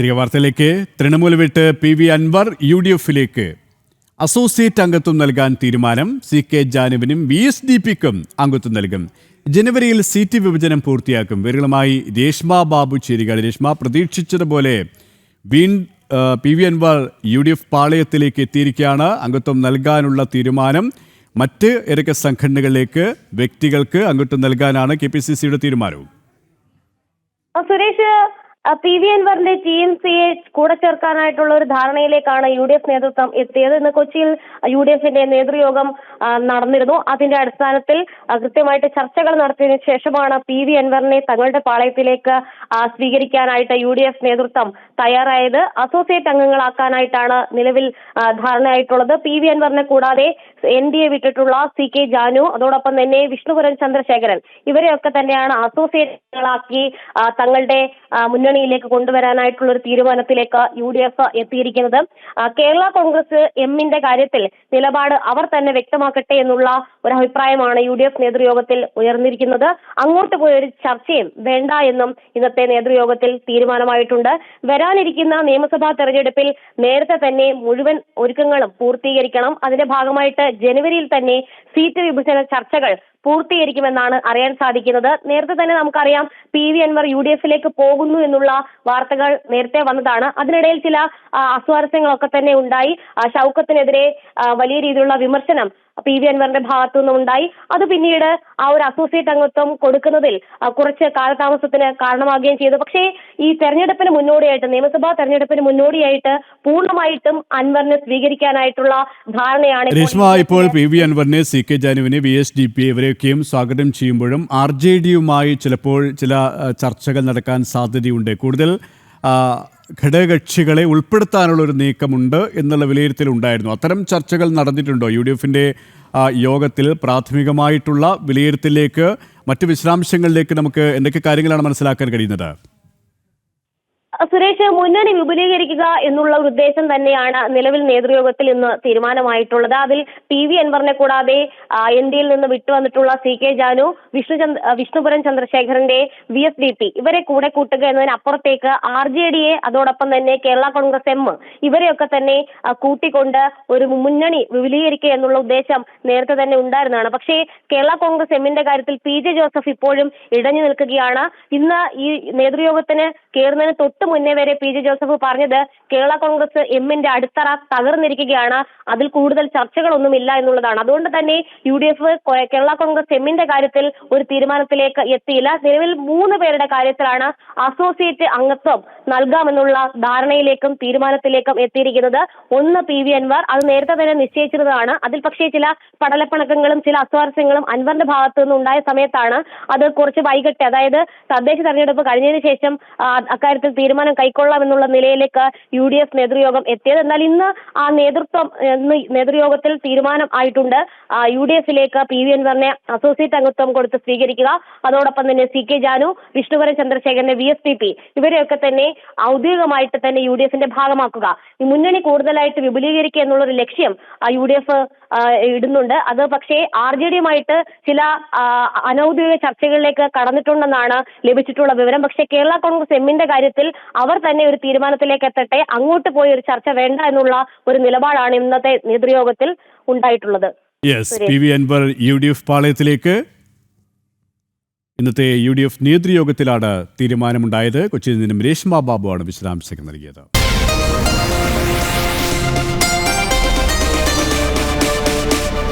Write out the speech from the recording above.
തിരികെ വാർത്തയിലേക്ക്. തൃണമൂൽ വിട്ട് P V Anvar U D എഫിലേക്ക്. അസോസിയേറ്റ് അംഗത്വം നൽകാൻ തീരുമാനം സി കെ ജാനുവിനും വി എസ് ഡി പിക്കും അംഗത്വം നൽകും. ജനുവരിയിൽ സീറ്റ് വിഭജനം പൂർത്തിയാക്കും. വിവരങ്ങളുമായി രേഷ്മ ബാബു ചേരുകയാണ് രേഷ്മ പ്രതീക്ഷിച്ചതുപോലെ വീൺ P V Anvar U D F പാളയത്തിലേക്ക് എത്തിയിരിക്കുകയാണ്. അംഗത്വം നൽകാനുള്ള തീരുമാനം മറ്റ് ഇരക്ക സംഘടനകളിലേക്ക് വ്യക്തികൾക്ക് അംഗത്വം നൽകാനാണ് കെ പി സി സിയുടെ തീരുമാനവും? സുരേഷ് പി വി അൻവറിന്റെ ടി എം സിയെ കൂടെ ചേർക്കാനായിട്ടുള്ള ഒരു ധാരണയിലേക്കാണ് യു ഡി എഫ് നേതൃത്വം എത്തിയത്. ഇന്ന് കൊച്ചിയിൽ യു ഡി എഫിന്റെ നേതൃയോഗം നടന്നിരുന്നു. അതിന്റെ അടിസ്ഥാനത്തിൽ കൃത്യമായിട്ട് ചർച്ചകൾ നടത്തിയതിനു ശേഷമാണ് പി വി അൻവറിനെ തങ്ങളുടെ പാളയത്തിലേക്ക് സ്വീകരിക്കാനായിട്ട് യു ഡി എഫ് നേതൃത്വം തയ്യാറായത്. അസോസിയേറ്റ് അംഗങ്ങളാക്കാനായിട്ടാണ് നിലവിൽ ധാരണയായിട്ടുള്ളത്. പി വി അൻവറിനെ കൂടാതെ എൻ ഡി എ വിട്ടിട്ടുള്ള സി കെ ജാനു അതോടൊപ്പം തന്നെ വിഷ്ണുപുരൻ ചന്ദ്രശേഖരൻ. ഇവരെയൊക്കെ തന്നെയാണ് അസോസിയേറ്റ് അംഗങ്ങളാക്കി തങ്ങളുടെ ആ, മുന്നണിയിലേക്ക് കൊണ്ടുവരാനായിട്ടുള്ള ഒരു തീരുമാനത്തിലേക്ക് യു ഡി എഫ് എത്തിയിരിക്കുന്നത് കേരള കോൺഗ്രസ് എമ്മിന്റെ കാര്യത്തിൽ നിലപാട് അവർ തന്നെ വ്യക്തമാക്കട്ടെ എന്നുള്ള ഒരു അഭിപ്രായമാണ് യു ഡി എഫ് നേതൃയോഗത്തിൽ ഉയർന്നിരിക്കുന്നത്. അങ്ങോട്ട് പോയ ഒരു ചർച്ചയും വേണ്ട എന്നും ഇന്നത്തെ നേതൃയോഗത്തിൽ തീരുമാനമായിട്ടുണ്ട്. വരാനിരിക്കുന്ന നിയമസഭാ തെരഞ്ഞെടുപ്പിൽ നേരത്തെ തന്നെ മുഴുവൻ ഒരുക്കങ്ങളും പൂർത്തീകരിക്കണം. അതിന്റെ ഭാഗമായിട്ട് ജനുവരിയിൽ തന്നെ സീറ്റ് വിഭജന ചർച്ചകൾ പൂർത്തീകരിക്കുമെന്നാണ് അറിയാൻ സാധിക്കുന്നത്. നേരത്തെ തന്നെ നമുക്കറിയാം P V Anvar U D എഫിലേക്ക് പോകുന്നു എന്നുള്ള വാർത്തകൾ നേരത്തെ വന്നതാണ്. അതിനിടയിൽ ചില അസ്വാരസ്യങ്ങളൊക്കെ തന്നെ ഉണ്ടായി. ഷൗക്കത്തിനെതിരെ വലിയ രീതിയിലുള്ള വിമർശനം പി വി അൻവറിന്റെ ഭാഗത്തു നിന്നും ഉണ്ടായി. അത് പിന്നീട് ആ ഒരു അസോസിയേറ്റ് അംഗത്വം കൊടുക്കുന്നതിൽ കുറച്ച് കാലതാമസത്തിന് കാരണമാകുകയും ചെയ്തു. പക്ഷേ ഈ തെരഞ്ഞെടുപ്പിന് മുന്നോടിയായിട്ട് നിയമസഭാ തെരഞ്ഞെടുപ്പിന് മുന്നോടിയായിട്ട് പൂർണമായിട്ടും അൻവറിനെ സ്വീകരിക്കാനായിട്ടുള്ള ധാരണയാണ് രേഷ്മ ഇപ്പോൾ പി വി അൻവറിനെ സി കെ ജാനുവിനെ വി എസ് ഡി പി ഇവരെയൊക്കെയും സ്വാഗതം ചെയ്യുമ്പോഴും ആർ ജെ ഡിയുമായി ചിലപ്പോൾ ചില ചർച്ചകൾ നടക്കാൻ സാധ്യതയുണ്ട്. കൂടുതൽ ഘടകകക്ഷികളെ ഉൾപ്പെടുത്താനുള്ള ഒരു നീക്കമുണ്ട് എന്നുള്ള വിലയിരുത്തലുണ്ടായിരുന്നു. അത്തരം ചർച്ചകൾ നടന്നിട്ടുണ്ടോ? യു ഡി എഫിന്റെ യോഗത്തിൽ പ്രാഥമികമായിട്ടുള്ള വിലയിരുത്തലിലേക്ക് മറ്റ് വിശദാംശങ്ങളിലേക്ക് നമുക്ക് എന്തൊക്കെ കാര്യങ്ങളാണ് മനസ്സിലാക്കാൻ കഴിയുന്നത്? സുരേഷ് മുന്നണി വിപുലീകരിക്കുക എന്നുള്ള ഒരു ഉദ്ദേശം തന്നെയാണ് നിലവിൽ നേതൃയോഗത്തിൽ ഇന്ന് തീരുമാനമായിട്ടുള്ളത്. അതിൽ പി വി അൻവറിനെ കൂടാതെ എൻ ഡിയിൽ നിന്ന് വിട്ടുവന്നിട്ടുള്ള സി കെ ജാനു വിഷ്ണു വിഷ്ണുപുരം ചന്ദ്രശേഖരന്റെ വി എസ് ഡി പി ഇവരെ കൂടെ കൂട്ടുക എന്നതിനപ്പുറത്തേക്ക് ആർ ജെ ഡിയെ അതോടൊപ്പം തന്നെ കേരള കോൺഗ്രസ് എം ഇവരെയൊക്കെ തന്നെ കൂട്ടിക്കൊണ്ട് ഒരു മുന്നണി വിപുലീകരിക്കുക എന്നുള്ള ഉദ്ദേശം നേരത്തെ തന്നെ ഉണ്ടായിരുന്നതാണ്. പക്ഷേ കേരള കോൺഗ്രസ് എമ്മിന്റെ കാര്യത്തിൽ പി ജെ ജോസഫ് ഇപ്പോഴും ഇടഞ്ഞു നിൽക്കുകയാണ്. ഇന്ന് ഈ നേതൃയോഗത്തിന് കയറുന്നതിന് തൊട്ട് മുന്നേ വരെ പി ജെ ജോസഫ് പറഞ്ഞത് കേരള കോൺഗ്രസ് എമ്മിന്റെ അടിത്തറ തകർന്നിരിക്കുകയാണ്. അതിൽ കൂടുതൽ ചർച്ചകളൊന്നുമില്ല എന്നുള്ളതാണ്. അതുകൊണ്ട് തന്നെ U D F Kerala Congress എമ്മിന്റെ കാര്യത്തിൽ ഒരു തീരുമാനത്തിലേക്ക് എത്തിയില്ല. നിലവിൽ മൂന്ന് പേരുടെ കാര്യത്തിലാണ് അസോസിയേറ്റ് അംഗത്വം നൽകാമെന്നുള്ള ധാരണയിലേക്കും തീരുമാനത്തിലേക്കും എത്തിയിരിക്കുന്നത്. ഒന്ന് പി വി അൻവർ. അത് നേരത്തെ തന്നെ നിശ്ചയിച്ചിരുന്നതാണ്. അതിൽ പക്ഷേ ചില പടലപ്പിണക്കങ്ങളും ചില അസ്വാരസ്യങ്ങളും അൻവറിന്റെ ഭാഗത്തു നിന്ന് ഉണ്ടായ സമയത്താണ് അത് കുറച്ച് വൈകട്ടെ. അതായത് തദ്ദേശ തെരഞ്ഞെടുപ്പ് കഴിഞ്ഞതിന് ശേഷം അക്കാര്യത്തിൽ തീരുമാനം കൈക്കൊള്ളാം എന്നുള്ള നിലയിലേക്ക് യു ഡി എഫ് നേതൃയോഗം എത്തിയത്. എന്നാൽ ഇന്ന് ആ നേതൃത്വം നേതൃയോഗത്തിൽ തീരുമാനം ആയിട്ടുണ്ട്. യു ഡി എഫിലേക്ക് പി വി അൻവറിനെ അസോസിയേറ്റ് അംഗത്വം കൊടുത്ത് സ്വീകരിക്കുക. അതോടൊപ്പം തന്നെ സി കെ ജാനു വിഷ്ണുവരൻ ചന്ദ്രശേഖരനെ വി എസ് പി പി ഇവരെയൊക്കെ തന്നെ ഔദ്യോഗികമായിട്ട് തന്നെ യു ഡി എഫിന്റെ ഭാഗമാക്കുക മുന്നണി കൂടുതലായിട്ട് വിപുലീകരിക്കുക എന്നുള്ളൊരു ലക്ഷ്യം യു ഡി എഫ് ഇടുന്നുണ്ട്. അത് പക്ഷേ ആർ ജെ ഡിയുമായിട്ട് ചില അനൌദ്യോഗിക ചർച്ചകളിലേക്ക് കടന്നിട്ടുണ്ടെന്നാണ് ലഭിച്ചിട്ടുള്ള വിവരം. പക്ഷേ കേരള കോൺഗ്രസ് എമ്മിന്റെ കാര്യത്തിൽ അവർ തന്നെ ഒരു തീരുമാനത്തിലേക്ക് എത്തട്ടെ അങ്ങോട്ട് പോയി ഒരു ചർച്ച വേണ്ട എന്നുള്ള ഒരു നിലപാടാണ് ഇന്നത്തെ നേതൃയോഗത്തിൽ ഉണ്ടായിട്ടുള്ളത്. Yes P V Anvar U D F പാളയത്തിലേക്ക്. ഇന്നത്തെ യു ഡി എഫ് നേതൃയോഗത്തിലാണ് തീരുമാനമുണ്ടായത്. കൊച്ചിയിൽ നിന്നും രേഷ്മ ബാബു ആണ് വിശദാംശങ്ങൾ നൽകിയത്.